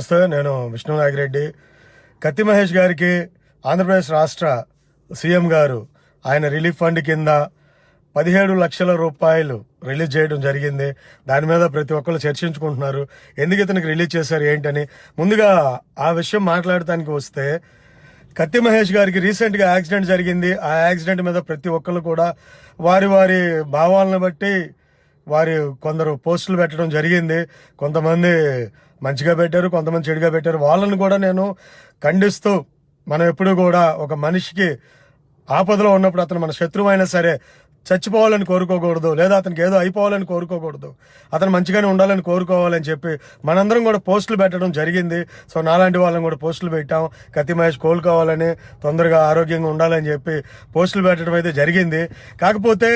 నమస్తే నేను విష్ణు నాగిరెడ్డి. కత్తి మహేష్ గారికి ఆంధ్రప్రదేశ్ రాష్ట్ర సీఎం గారు ఆయన రిలీఫ్ ఫండ్ కింద పదిహేడు లక్షల రూపాయలు రిలీజ్ చేయడం జరిగింది. దాని మీద ప్రతి ఒక్కరు చర్చించుకుంటున్నారు. ఎందుకు ఇతనికి రిలీజ్ చేశారు ఏంటని. ముందుగా ఆ విషయం మాట్లాడటానికి వస్తే కత్తి మహేష్ గారికి రీసెంట్గా యాక్సిడెంట్ జరిగింది. ఆ యాక్సిడెంట్ మీద ప్రతి ఒక్కరు కూడా వారి వారి భావాలను బట్టి వారి కొందరు పోస్టులు పెట్టడం జరిగింది. కొంతమంది మంచిగా పెట్టారు కొంతమంది చెడుగా పెట్టారు. వాళ్ళని కూడా నేను ఖండిస్తూ మనం ఎప్పుడు కూడా ఒక మనిషికి ఆపదలో ఉన్నప్పుడు అతను మన శత్రువు అయినా సరే చచ్చిపోవాలని కోరుకోకూడదు లేదా అతనికి ఏదో అయిపోవాలని కోరుకోకూడదు. అతను మంచిగానే ఉండాలని కోరుకోవాలని చెప్పి మనందరం కూడా పోస్టులు పెట్టడం జరిగింది. సో నాలాంటి వాళ్ళని కూడా పోస్టులు పెట్టాం. కత్తి మహేష్ కోలుకోవాలని తొందరగా ఆరోగ్యంగా ఉండాలని చెప్పి పోస్టులు పెట్టడం అయితే జరిగింది. కాకపోతే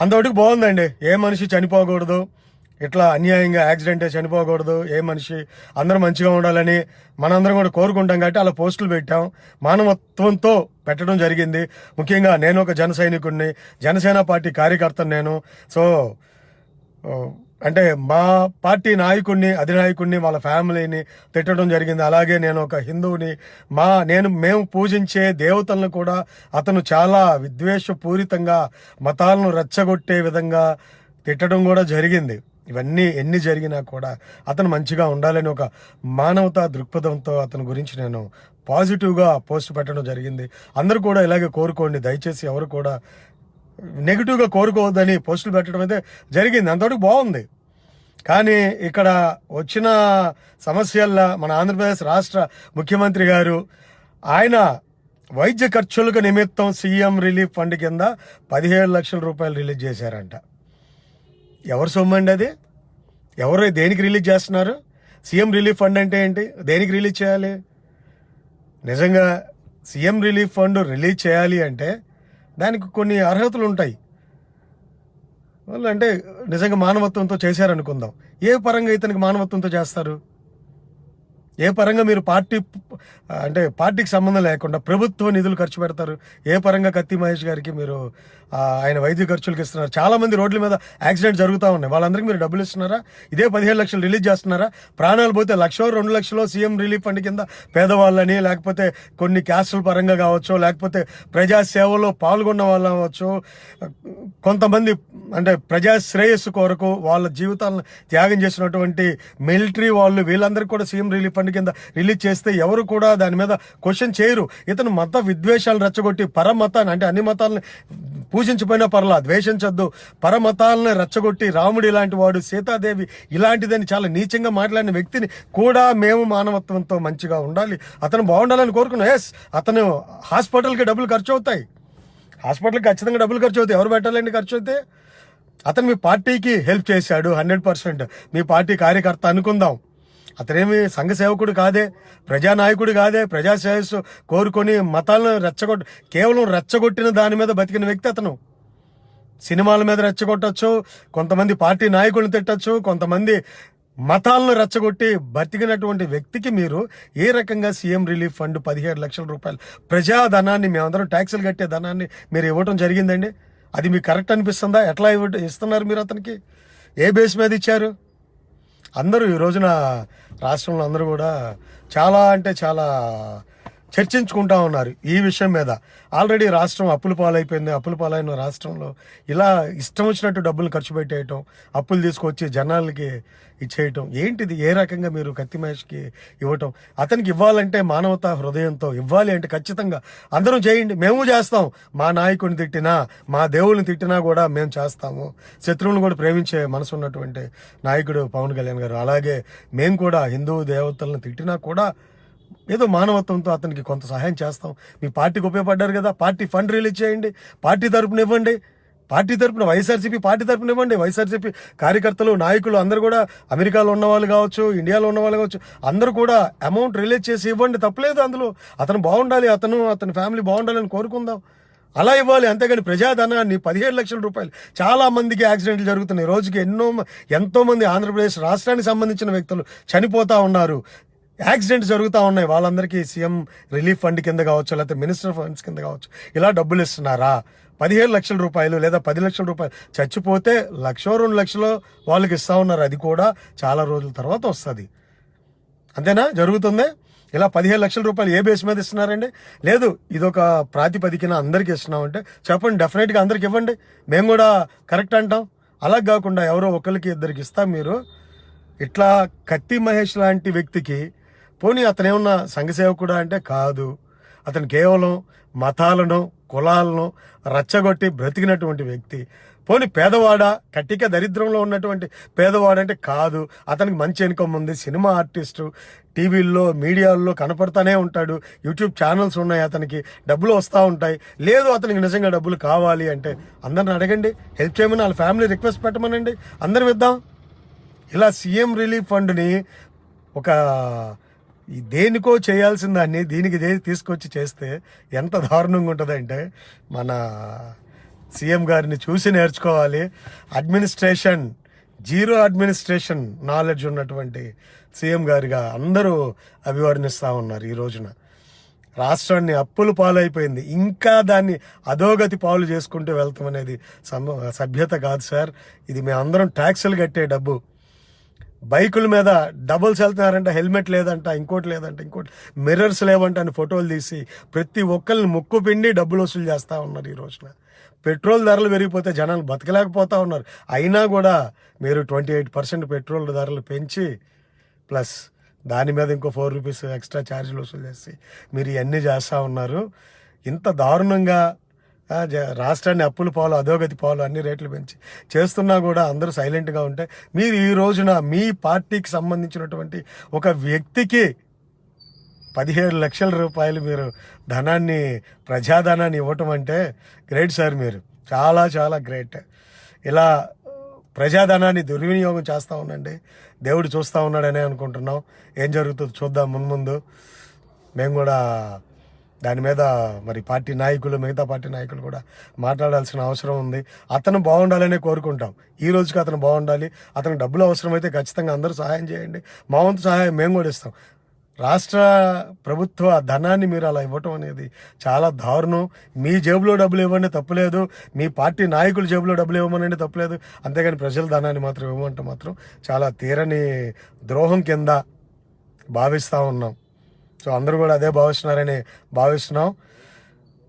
అంతవరకు బాగుందండి. ఏ మనిషి చనిపోకూడదు. ఇట్లా అన్యాయంగా యాక్సిడెంట్ చనిపోకూడదు. ఏ మనిషి అందరూ మంచిగా ఉండాలని మనందరం కూడా కోరుకుంటాం కాబట్టి అలా పోస్టులు పెట్టాం. మానవత్వంతో పెట్టడం జరిగింది. ముఖ్యంగా నేను ఒక జన సైనికుడిని జనసేన పార్టీ కార్యకర్తను నేను. సో అంటే మా పార్టీ నాయకుడిని అధినాయకుడిని వాళ్ళ ఫ్యామిలీని తిట్టడం జరిగింది. అలాగే నేను ఒక హిందువుని మా నేను మేము పూజించే దేవతలను కూడా అతను చాలా విద్వేషపూరితంగా మతాలను రెచ్చగొట్టే విధంగా తిట్టడం కూడా జరిగింది. ఇవన్నీ ఎన్ని జరిగినా కూడా అతను మంచిగా ఉండాలని ఒక మానవతా దృక్పథంతో అతని గురించి నేను పాజిటివ్గా పోస్ట్ పెట్టడం జరిగింది. అందరూ కూడా ఇలాగే కోరుకోండి. దయచేసి ఎవరు కూడా నెగిటివ్గా కోరుకోవద్దని పోస్టులు పెట్టడం అయితే జరిగింది. అంతవరకు బాగుంది. కానీ ఇక్కడ వచ్చిన సమస్యల్లో మన ఆంధ్రప్రదేశ్ రాష్ట్ర ముఖ్యమంత్రి గారు ఆయన వైద్య ఖర్చులకు నిమిత్తం సీఎం రిలీఫ్ ఫండ్ కింద పదిహేడు లక్షల రూపాయలు రిలీజ్ చేశారంట. ఎవరు సొమ్ము అండి అది? ఎవరు దేనికి రిలీజ్ చేస్తున్నారు? సీఎం రిలీఫ్ ఫండ్ అంటే ఏంటి? దేనికి రిలీజ్ చేయాలి? నిజంగా సీఎం రిలీఫ్ ఫండ్ రిలీజ్ చేయాలి అంటే దానికి కొన్ని అర్హతలు ఉంటాయి. వాళ్ళు అంటే నిజంగా మానవత్వంతో చేశారనుకుందాం. ఏ పరంగా ఇతనికి మానవత్వంతో చేస్తారు? ఏ పరంగా మీరు పార్టీ అంటే పార్టీకి సంబంధం లేకుండా ప్రభుత్వ నిధులు ఖర్చు పెడతారు. ఏ పరంగా కత్తి మహేష్ గారికి మీరు ఆయన వైద్య ఖర్చులకు ఇస్తున్నారు. చాలా మంది రోడ్ల మీద యాక్సిడెంట్ జరుగుతూ ఉన్నాయి. వాళ్ళందరికీ మీరు డబ్బులు ఇస్తున్నారా? ఇదే పదిహేడు లక్షలు రిలీజ్ చేస్తున్నారా? ప్రాణాలు పోతే లక్షో రెండు లక్షలో సీఎం రిలీఫ్ ఫండ్ కింద పేదవాళ్ళని లేకపోతే కొన్ని క్యాస్టుల పరంగా కావచ్చు లేకపోతే ప్రజా సేవలో పాల్గొన్న వాళ్ళు అవ్వచ్చు కొంతమంది అంటే ప్రజా శ్రేయస్సు కొరకు వాళ్ళ జీవితాలను త్యాగం చేసినటువంటి మిలిటరీ వాళ్ళు వీళ్ళందరికీ కూడా సీఎం రిలీఫ్ ఫండ్ కింద రిలీజ్ చేస్తే ఎవరు కూడా దాని మీద క్వశ్చన్ చేయరు. ఇతను మత విద్వేషాలు రెచ్చగొట్టి పరమతాన్ని అంటే అన్ని మతాలను పూజించిపోయినా పర్లా ద్వేషించొద్దు. పరమతాలను రెచ్చగొట్టి రాముడు ఇలాంటి వాడు సీతాదేవి ఇలాంటిదని చాలా నీచంగా మాట్లాడిన వ్యక్తిని కూడా మేము మానవత్వంతో మంచిగా ఉండాలి. అతను బాగుండాలని కోరుకున్నాం. ఎస్ అతను హాస్పిటల్కి డబ్బులు ఖర్చు అవుతాయి. హాస్పిటల్కి ఖచ్చితంగా డబ్బులు ఖర్చు అవుతాయి. ఎవరు పెట్టాలండి ఖర్చు అయితే అతను మీ పార్టీకి హెల్ప్ చేశాడు హండ్రెడ్ పర్సెంట్. మీ పార్టీ కార్యకర్త అనుకుందాం. అతనేమి సంఘ సేవకుడు కాదే ప్రజానాయకుడు కాదే ప్రజాశ్రేయస్సు కోరుకొని మతాలను రెచ్చగొట్ట కేవలం రెచ్చగొట్టిన దాని మీద బతికిన వ్యక్తి అతను. సినిమాల మీద రెచ్చగొట్టచ్చు కొంతమంది పార్టీ నాయకులను తిట్టచ్చు కొంతమంది మతాలను రెచ్చగొట్టి బతికినటువంటి వ్యక్తికి మీరు ఏ రకంగా సీఎం రిలీఫ్ ఫండ్ పదిహేడు లక్షల రూపాయలు ప్రజాధనాన్ని మేమందరం ట్యాక్సులు కట్టే ధనాన్ని మీరు ఇవ్వటం జరిగిందండి? అది మీకు కరెక్ట్ అనిపిస్తుందా? ఎట్లా ఇవ్వ ఇస్తున్నారు మీరు అతనికి? ఏ బేస్ మీద ఇచ్చారు? అందరూ ఈ రోజున రాష్ట్రంలో అందరూ కూడా చాలా అంటే చాలా చర్చించుకుంటా ఉన్నారు ఈ విషయం మీద. ఆల్రెడీ రాష్ట్రం అప్పుల పాలైపోయింది. అప్పుల పాలైన రాష్ట్రంలో ఇలా ఇష్టం వచ్చినట్టు డబ్బులు ఖర్చు పెట్టేయటం అప్పులు తీసుకొచ్చి జనాలకి ఇచ్చేయటం ఏంటిది? ఏ రకంగా మీరు కత్తి మహేష్కి ఇవ్వటం? అతనికి ఇవ్వాలంటే మానవతా హృదయంతో ఇవ్వాలి అంటే ఖచ్చితంగా అందరం చేయండి. మేము చేస్తాం. మా నాయకుడిని తిట్టినా మా దేవుని తిట్టినా కూడా మేము చేస్తాము. శత్రువులను కూడా ప్రేమించే మనసు ఉన్నటువంటి నాయకుడు పవన్ కళ్యాణ్ గారు. అలాగే మేము కూడా హిందూ దేవతలను తిట్టినా కూడా ఏదో మానవత్వంతో అతనికి కొంత సహాయం చేస్తాం. మీ పార్టీకి ఉపయోగపడ్డారు కదా పార్టీ ఫండ్ రిలీజ్ చేయండి పార్టీ తరపున ఇవ్వండి. పార్టీ తరపున వైఎస్ఆర్సీపీ పార్టీ తరపున ఇవ్వండి. వైఎస్ఆర్సీపీ కార్యకర్తలు నాయకులు అందరూ కూడా అమెరికాలో ఉన్న వాళ్ళు కావచ్చు ఇండియాలో ఉన్న వాళ్ళు కావచ్చు అందరూ కూడా అమౌంట్ రిలీజ్ చేసి ఇవ్వండి. తప్పలేదు అందులో. అతను బాగుండాలి అతను అతని ఫ్యామిలీ బాగుండాలని కోరుకుందాం. అలా ఇవ్వాలి. అంతేగాని ప్రజాధనాన్ని పదిహేడు లక్షల రూపాయలు. చాలా మందికి యాక్సిడెంట్లు జరుగుతున్నాయి. రోజుకి ఎన్నో ఎంతో మంది ఆంధ్రప్రదేశ్ రాష్ట్రానికి సంబంధించిన వ్యక్తులు చనిపోతా ఉన్నారు. యాక్సిడెంట్ జరుగుతూ ఉన్నాయి. వాళ్ళందరికీ సీఎం రిలీఫ్ ఫండ్ కింద కావచ్చు లేకపోతే మినిస్టర్ ఫండ్స్ కింద కావచ్చు ఇలా డబ్బులు ఇస్తున్నారా? పదిహేడు లక్షల రూపాయలు లేదా పది లక్షల రూపాయలు చచ్చిపోతే లక్షో రెండు లక్షలు వాళ్ళకి ఇస్తా ఉన్నారు. అది కూడా చాలా రోజుల తర్వాత వస్తుంది. అంతేనా? జరుగుతుంది? ఇలా పదిహేను లక్షల రూపాయలు ఏ బేస్ మీద ఇస్తున్నారండి? లేదు ఇదొక ప్రాతిపదికన అందరికి ఇస్తున్నామంటే చెప్పండి డెఫినెట్గా అందరికి ఇవ్వండి. మేము కూడా కరెక్ట్ అంటాం. అలా కాకుండా ఎవరో ఒకరికి ఇద్దరికి ఇస్తాం మీరు. ఇట్లా కత్తి మహేష్ లాంటి వ్యక్తికి పోనీ అతను ఏమన్నా సంఘ అంటే కాదు. అతను కేవలం మతాలను కులాలను రచ్చగొట్టి బ్రతికినటువంటి వ్యక్తి. పోనీ పేదవాడ? కట్టిక దరిద్రంలో ఉన్నటువంటి పేదవాడంటే కాదు. అతనికి మంచి ఇన్కమ్ ఉంది. సినిమా ఆర్టిస్టు టీవీల్లో మీడియాల్లో కనపడతానే ఉంటాడు. యూట్యూబ్ ఛానల్స్ ఉన్నాయి అతనికి. డబ్బులు వస్తూ ఉంటాయి. లేదు అతనికి నిజంగా డబ్బులు కావాలి అంటే అందరిని అడగండి. హెల్ప్ చేయమని వాళ్ళ ఫ్యామిలీ రిక్వెస్ట్ పెట్టమనండి. అందరం ఇద్దాం. ఇలా సీఎం రిలీఫ్ ఫండ్ని ఒక దేనికో చేయాల్సిన దాన్ని దీనికి తీసుకొచ్చి చేస్తే ఎంత దారుణంగా ఉంటుందంటే మన సీఎం గారిని చూసి నేర్చుకోవాలి. అడ్మినిస్ట్రేషన్ జీరో అడ్మినిస్ట్రేషన్ నాలెడ్జ్ ఉన్నటువంటి సీఎం గారిగా అందరూ అభివర్ణిస్తూ ఉన్నారు ఈ రోజున. రాష్ట్రాన్ని అప్పులు పాలైపోయింది. ఇంకా దాన్ని అధోగతి పాలు చేసుకుంటూ వెళ్తాం అనేది సభ్యత కాదు సార్. ఇది మేమందరం ట్యాక్సులు కట్టే డబ్బు. బైకుల మీద డబుల్స్ వెళ్తున్నారంట హెల్మెట్ లేదంట ఇంకోటి లేదంట ఇంకోటి మిర్రర్స్ లేవంట అని ఫోటోలు తీసి ప్రతి ఒక్కరిని ముక్కు పిండి డబ్బులు వసూలు చేస్తూ ఉన్నారు ఈ రోజున. పెట్రోల్ ధరలు పెరిగిపోతే జనాలు బతకలేకపోతా ఉన్నారు. అయినా కూడా మీరు ట్వంటీ ఎయిట్ పర్సెంట్ పెట్రోల్ ధరలు పెంచి ప్లస్ దాని మీద ఇంకో ఫోర్ రూపీస్ ఎక్స్ట్రా ఛార్జీలు వసూలు చేసి మీరు ఇవన్నీ చేస్తూ ఉన్నారు. ఇంత దారుణంగా రాష్ట్రాన్ని అప్పులు పాలు అధోగతి పాలు అన్ని రేట్లు పెంచి చేస్తున్నా కూడా అందరూ సైలెంట్గా ఉంటే మీరు ఈ రోజున మీ పార్టీకి సంబంధించినటువంటి ఒక వ్యక్తికి పదిహేడు లక్షల రూపాయలు మీరు ధనాన్ని ప్రజాధనాన్ని ఇవ్వటం అంటే గ్రేట్ సార్ మీరు. చాలా చాలా గ్రేట్. ఇలా ప్రజాధనాన్ని దుర్వినియోగం చేస్తూ ఉండండి. దేవుడు చూస్తూ ఉన్నాడనే అనుకుంటున్నాం. ఏం జరుగుతుందో చూద్దాం మున్ముందు మేము కూడా దాని మీద మరి పార్టీ నాయకులు మిగతా పార్టీ నాయకులు కూడా మాట్లాడాల్సిన అవసరం ఉంది. అతను బాగుండాలనే కోరుకుంటాం. ఈ రోజుకి అతను బాగుండాలి. అతను డబ్బులు అవసరమైతే ఖచ్చితంగా అందరూ సహాయం చేయండి. మా వంతు సహాయం మేము కూడా ఇస్తాం. రాష్ట్ర ప్రభుత్వ ధనాన్ని మీరు అలా ఇవ్వటం అనేది చాలా దారుణం. మీ జేబులో డబ్బులు ఇవ్వండి తప్పులేదు. మీ పార్టీ నాయకుల జేబులో డబ్బులు ఇవ్వమనండి తప్పులేదు. అంతేగాని ప్రజల ధనాన్ని మాత్రం ఇవ్వమంటే మాత్రం చాలా తీరని ద్రోహం కింద భావిస్తూ ఉన్నాం. సో అందరూ కూడా అదే భావిస్తున్నారని భావిస్తున్నాం.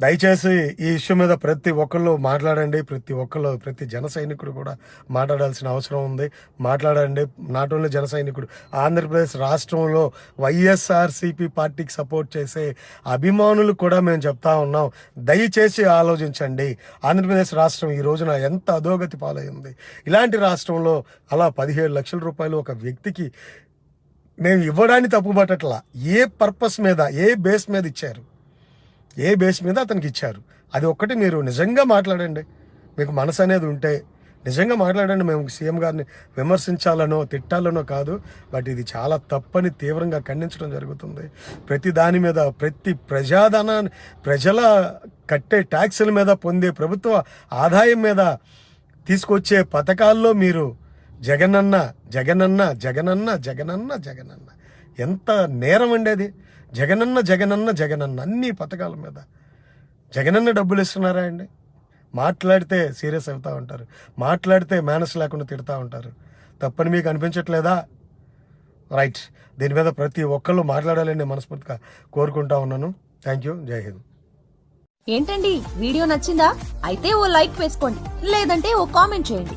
దయచేసి ఈ ఇష్యూ మీద ప్రతి ఒక్కళ్ళు మాట్లాడండి ప్రతి ఒక్కళ్ళు ప్రతి జన సైనికుడు కూడా మాట్లాడాల్సిన అవసరం ఉంది. మాట్లాడండి నాట్ ఓన్లీ జన సైనికుడు ఆంధ్రప్రదేశ్ రాష్ట్రంలో వైఎస్ఆర్సీపీ పార్టీకి సపోర్ట్ చేసే అభిమానులు కూడా మేము చెప్తా ఉన్నాం. దయచేసి ఆలోచించండి ఆంధ్రప్రదేశ్ రాష్ట్రం ఈ రోజున ఎంత అధోగతి పాలైంది. ఇలాంటి రాష్ట్రంలో అలా పదిహేడు లక్షల రూపాయలు ఒక వ్యక్తికి మేము ఇవ్వడాన్ని తప్పుపట్టట్లా ఏ పర్పస్ మీద ఏ బేస్ మీద ఇచ్చారు? ఏ బేస్ మీద అతనికి ఇచ్చారు? అది ఒక్కటి మీరు నిజంగా మాట్లాడండి. మీకు మనసు అనేది ఉంటే నిజంగా మాట్లాడండి. మేము సీఎం గారిని విమర్శించాలనో తిట్టాలనో కాదు బట్ ఇది చాలా తప్పని తీవ్రంగా ఖండించడం జరుగుతుంది. ప్రతి దాని మీద ప్రతి ప్రజాధనాన్ని ప్రజల కట్టే ట్యాక్సుల మీద పొందే ప్రభుత్వ ఆదాయం మీద తీసుకొచ్చే పథకాల్లో మీరు జగనన్న జగనన్న జగనన్న జగనన్న జగనన్న. ఎంత నేరం అండి అది. జగనన్న జగనన్న జగనన్న. అన్ని పథకాల మీద. జగనన్న డబ్బులు ఇస్తున్నారా అండి? మాట్లాడితే సీరియస్ అవుతూ ఉంటారు. మాట్లాడితే మేనస్ లేకుండా తిడతా ఉంటారు. తప్పని మీకు అనిపించట్లేదా? రైట్. దీని మీద ప్రతి ఒక్కళ్ళు మాట్లాడాలని మనస్ఫూర్తిగా కోరుకుంటా ఉన్నాను. Thank you. జై హింద్. ఏంటండి? వీడియో నచ్చిందా? అయితే ఓ లైక్ వేసుకోండి. లేదంటే ఓ కామెంట్ చేయండి.